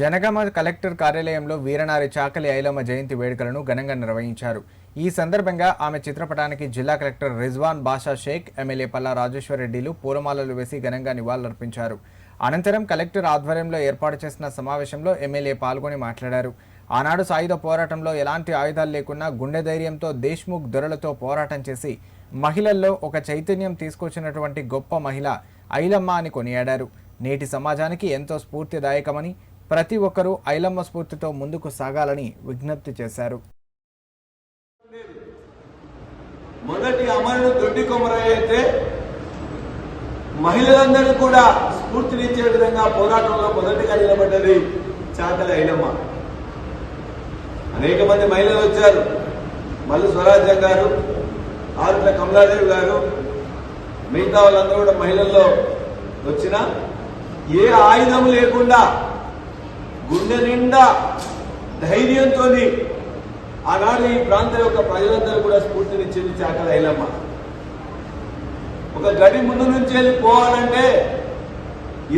Janagama collector కార్యాలయంలో వీరనారి చాకలి ఐలమ్మ జయంతి వేడుకలను ఘనంగా నిర్వహించారు. ఈ సందర్భంగా ఆమె చిత్రపటానికి జిల్లా కలెక్టర్ రిజ్వాన్ బాషా షేక్ ఎమ్మెల్యే పల్లా రాజేశ్వరరెడ్డిలు పూలమాలలు వేసి ఘనంగా నివాళులర్పించారు. అనంతరం కలెక్టర్ ఆధ్వర్యంలో ఏర్పాటు చేసిన సమావేశంలో ఎమ్మెల్యే పాల్గొని మాట్లాడారు. ఆనాడు సాయుధ పోరాటంలో ఎలాంటి ఆయుధాలు లేకున్నా గుండె ధైర్యంతో దేశ్ముఖ్ దొరలతో పోరాటం చేసి మహిళల్లో ఒక చైతన్యం తీసుకొచ్చినటువంటి గొప్ప మహిళ ఐలమ్మ అని కొనియాడారు. నేటి సమాజానికి ఎంతో స్ఫూర్తిదాయకమని ప్రతి ఒక్కరూ ఐలమ్మ స్ఫూర్తితో ముందుకు సాగాలని విజ్ఞప్తి చేశారు. మొదటి అమరుడు దొడ్డి కొమరయ్య అయితే మహిళలందరూ కూడా స్ఫూర్తినిచ్చే విధంగా పోరాటంలో మొదటిగా నిలబడ్డది చాకలి ఐలమ్మ. అనేక మంది మహిళలు వచ్చారు. మల్లు స్వరాజ్యం గారు ఆరుట్ల కమలాదేవి గారు మిగతా వాళ్ళందరూ కూడా మహిళల్లో వచ్చిన ఏ ఆయుధం లేకుండా గుండె నిండా ధైర్యంతో ఆనాడు ఈ ప్రాంతం యొక్క ప్రజలందరూ కూడా స్ఫూర్తినిచ్చింది చాకలి ఐలమ్మ ఒక గడి ముందు నుంచి వెళ్ళి పోవాలంటే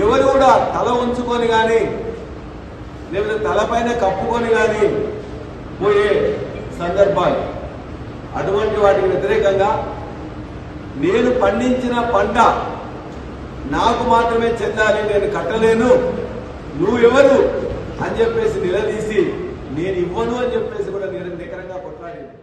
ఎవరు కూడా తల ఉంచుకొని కానీ లేకపోతే తలపైన కప్పుకొని కానీ పోయే సందర్భాలు. అటువంటి వాటికి వ్యతిరేకంగా నేను పండించిన పంట నాకు మాత్రమే చెందాలి నేను కట్టలేను. నువ్వెవరు? అని చెప్పేసి నిలదీసి నేను ఇవ్వను అని చెప్పేసి కూడా నేను నికరంగా కొట్లాడింది.